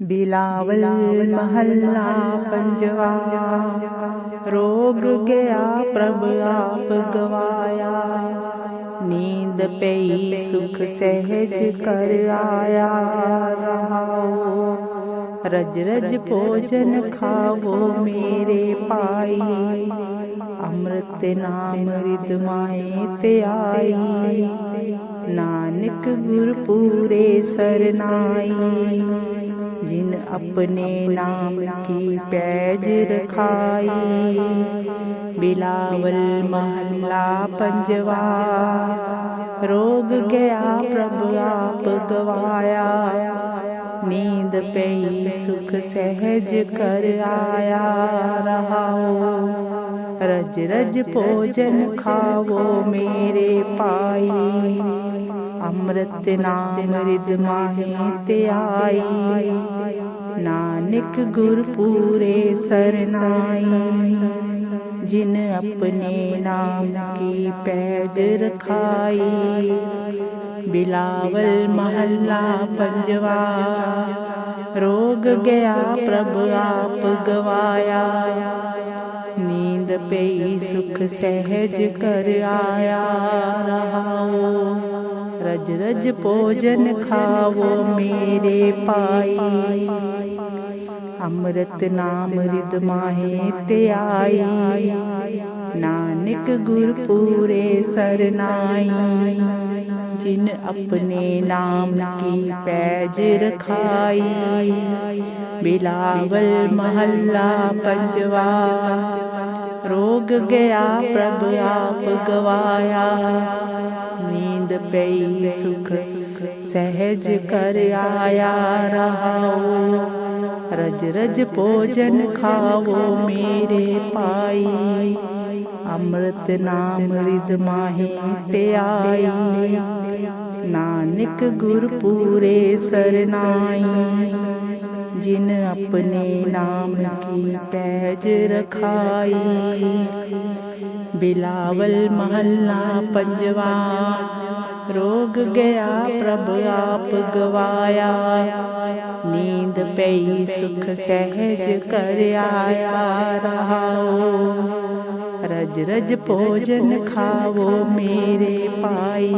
ਬਿਲਾਵਲ ਮਹੱਲਾ ਪੰਜਵਾ, ਰੋਗ ਗਿਆ ਪ੍ਰਭ ਆਪ ਗਵਾਇਆ, ਨੀਂਦ ਪਈ, ਸੁਖ ਸਹਿਜ ਕਰ ਆਇਆ, ਰਹਾਓ। ਰਜ ਰਜ ਭੋਜਨ ਖਾਵੋ ਮੇਰੇ ਪਾਈ ਅੰਮ੍ਰਿਤ ਨਾਮ ਰਿਦ ਮਾਏ ਤੇ ਆਈ। ਨਾਨਕ ਗੁਰ ਪੂਰੇ ਸਰਨਾਈ, ਜਿਨ ਆਪਣੇ ਨਾਮ ਕੀ ਪੈਜ ਰਖਾਈ, ਬਿਲਾਵਲ ਮਹੱਲਾ ਪੰਜਵਾ, ਰੋਗ ਗਿਆ ਪ੍ਰਭ ਆਪ ਗਵਾਇਆ, ਨੀਂਦ ਪਈ ਸੁਖ ਸਹਿਜ ਕਰ ਆਇਆ, ਰਹਾਓ, ਰਜ ਰਜ ਭੋਜਨ ਖਾਵੋ ਮੇਰੇ ਪਾਈ ਅੰਮ੍ਰਿਤ ਨਾਮ ਰਿਦ ਮਾਹੀ ਤੇ ਆਈ। ਨਾਨਕ ਗੁਰ ਪੂਰੇ ਸਰਨਾਈ, ਜਿਨ ਆਪਣੇ ਨਾਮ ਕੀ ਪੈਜ ਰਖਾਈ। ਬਿਲਾਵਲ ਮਹੱਲਾ ਪੰਜਵਾ, ਰੋਗ ਗਿਆ ਪ੍ਰਭ ਆਪ ਗਵਾਇਆ। ਨੀਂਦ ਪਈ ਸੁਖ ਸਹਿਜ ਕਰ ਆਇਆ ਰਹਾਓ। ਰਜ ਰਜ ਭੋਜਨ ਖਾਵੋ ਮੇਰੇ ਪਾਈ ਅੰਮ੍ਰਿਤ ਨਾਮ ਰਿਦ ਮਾਹੇ ਤੇ ਆਈ। ਨਾਨਕ ਗੁਰ ਪੂਰੇ ਸਰਨਾਈ। ਜਿਨ ਆਪਣੇ ਨਾਮ ਕੀ ਪੈਜ ਰਖਾਈ। ਬਿਲਾਵਲ ਮਹੱਲਾ ਪੰਜਵਾ। ਰੋਗ ਗਿਆ ਪ੍ਰਭ ਆਪ ਗਵਾਇਆ। ਪਈ ਸੁਖ ਸਹਿਜ ਕਰ ਆਇਆ ਰਹਾਓ। ਰਜ ਰਜ ਭੋਜਨ ਖਾਵੋ ਮੇਰੇ ਪਾਈ ਅੰਮ੍ਰਿਤ ਨਾਮ ਰਿਦ ਮਾਹੀ ਤੇ ਆਈ। ਨਾਨਕ ਗੁਰ ਪੂਰੇ ਸਰਨਾਈ। ਜਿਨ ਆਪਣੇ ਨਾਮ ਕੀ ਪੈਜ ਰਖਾਈ। ਬਿਲਾਵਲ ਮਹੱਲਾ ਪੰਜਵਾ। ਰੋਗ ਗਿਆ, ਪ੍ਰਭ ਆਪ ਗਵਾਇਆ। ਨੀਂਦ ਪਈ, ਸੁਖ ਸਹਿਜ ਕਰ ਆਇਆ ਰਹਾਓ। ਰਜ ਰਜ ਭੋਜਨ ਖਾਵੋ ਮੇਰੇ ਪਾਈ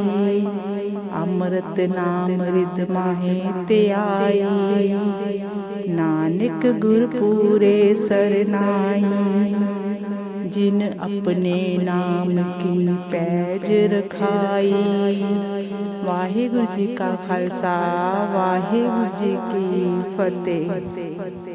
ਅੰਮ੍ਰਿਤ ਨਾਮ ਰਿਦ ਮਾਹੇ ਤੇ ਆਈ। ਨਾਨਕ ਗੁਰ ਪੂਰੇ ਸਰਨਾਈ। ਜਿਨ ਆਪਣੇ ਨਾਮ ਕੀ ਪੈਜ ਰਖਾਈ। ਵਾਹਿਗੁਰੂ ਜੀ ਕਾ ਖਾਲਸਾ ਵਾਹਿਗੁਰੂ ਜੀ ਕੀ ਫਤਿਹ।